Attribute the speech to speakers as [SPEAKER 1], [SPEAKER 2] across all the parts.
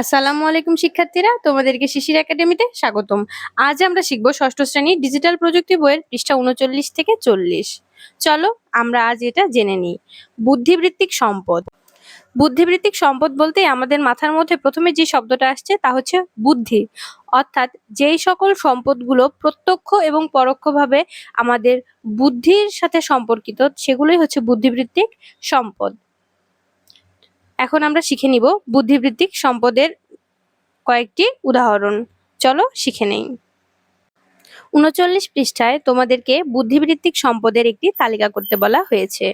[SPEAKER 1] আসসালামু আলাইকুম শিক্ষার্থীরা, তোমাদেরকে শিশির একাডেমিতে স্বাগতম। আজ আমরা শিখব ষষ্ঠ শ্রেণির ডিজিটাল প্রযুক্তি বইয়ের পৃষ্ঠা উনচল্লিশ থেকে চল্লিশ। চলো আমরা আজ এটা জেনে নিই। বুদ্ধিবৃত্তিক সম্পদ। বুদ্ধিবৃত্তিক সম্পদ বলতে আমাদের মাথার মধ্যে প্রথমে যে শব্দটা আসছে তা হচ্ছে বুদ্ধি। অর্থাৎ যেই সকল সম্পদগুলো প্রত্যক্ষ এবং পরোক্ষভাবে আমাদের বুদ্ধির সাথে সম্পর্কিত, সেগুলোই হচ্ছে বুদ্ধিবৃত্তিক সম্পদ। এখন আমরা শিখে নিব বুদ্ধিবৃত্তিক সম্পদের কয়েকটি উদাহরণ। চলো শিখে নেই। উনচল্লিশ পৃষ্ঠায় তোমাদেরকে বুদ্ধিবৃত্তিক সম্পদের একটি তালিকা করতে বলা হয়েছে।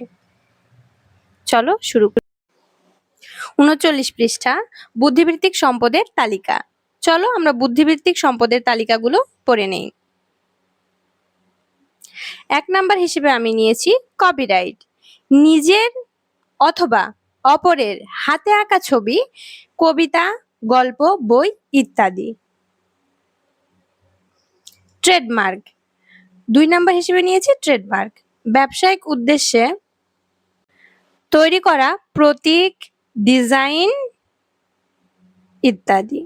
[SPEAKER 1] চলো শুরু করি। উনচল্লিশ পৃষ্ঠা, বুদ্ধিবৃত্তিক সম্পদের তালিকা। চলো আমরা বুদ্ধিবৃত্তিক সম্পদের তালিকাগুলো পড়ে নেই। এক নাম্বার হিসেবে আমি নিয়েছি কপিরাইট। নিজের অথবা অপরের হাতে আঁকা ছবি, কবিতা, গল্প, বই ইত্যাদি। ট্রেডমার্ক। দুই নাম্বার হিসেবে নিয়েছি ট্রেডমার্ক। ব্যবসায়িক উদ্দেশ্যে তৈরি করা প্রতীক, ডিজাইন ইত্যাদি।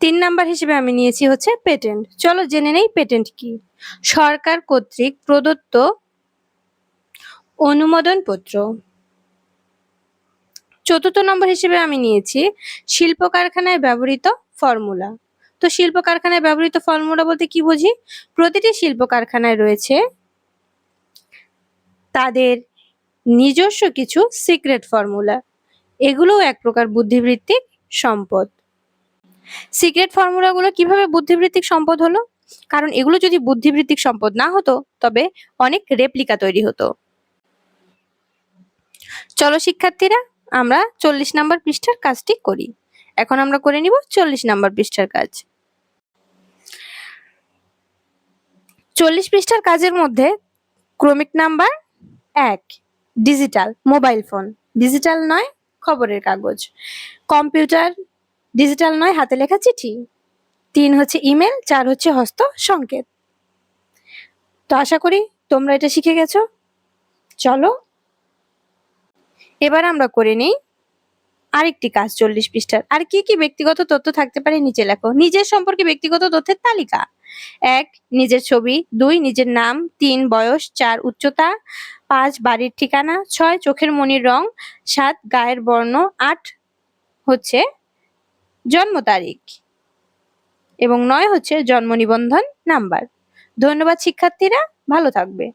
[SPEAKER 1] তিন নাম্বার হিসেবে আমি নিয়েছি হচ্ছে পেটেন্ট। চলো জেনে নেই পেটেন্ট কি? সরকার কর্তৃক প্রদত্ত অনুমোদনপত্র। চতুর্থ নম্বর হিসেবে আমি নিয়েছি শিল্প কারখানায় ব্যবহৃত ফর্মুলা। তো শিল্প কারখানায় ব্যবহৃত ফর্মুলা বলতে কি বুঝি? প্রতিটি শিল্প কারখানায় রয়েছে তাদের নিজস্ব কিছু সিক্রেট ফর্মুলা। এগুলোও এক প্রকার বুদ্ধিবৃত্তিক সম্পদ। সিক্রেট ফর্মুলাগুলো কীভাবে বুদ্ধিবৃত্তিক সম্পদ হলো? কারণ এগুলো যদি বুদ্ধিবৃত্তিক সম্পদ না হতো, তবে অনেক রেপ্লিকা তৈরি হতো। চলো শিক্ষার্থীরা আমরা চল্লিশ নাম্বার পৃষ্ঠার কাজটি করি। এখন আমরা করে নিব চল্লিশ নাম্বার পৃষ্ঠার কাজ। চল্লিশ পৃষ্ঠার কাজের মধ্যে ক্রমিক নাম্বার এক, ডিজিটাল, মোবাইল ফোন। ডিজিটাল নয়, খবরের কাগজ। কম্পিউটার, ডিজিটাল নয়, হাতে লেখা চিঠি। তিন হচ্ছে ইমেল, চার হচ্ছে হস্ত সংকেত। তো আশা করি তোমরা এটা শিখে গেছো। চলো এবার আমরা করে নিই আরেকটি কাজ চল্লিশ পৃষ্ঠার। আর কি কি ব্যক্তিগত তথ্য থাকতে পারে নিচে লেখো। নিজের সম্পর্কে ব্যক্তিগত তথ্যের তালিকা। এক, নিজের ছবি। দুই, নিজের নাম। তিন, বয়স। চার, উচ্চতা। পাঁচ, বাড়ির ঠিকানা। ছয়, চোখের মনির রং। সাত, গায়ের বর্ণ। আট, হচ্ছে জন্ম তারিখ। এবং নয় হচ্ছে জন্ম নিবন্ধন নাম্বার। ধন্যবাদ শিক্ষার্থীরা। ভালো থাকবে।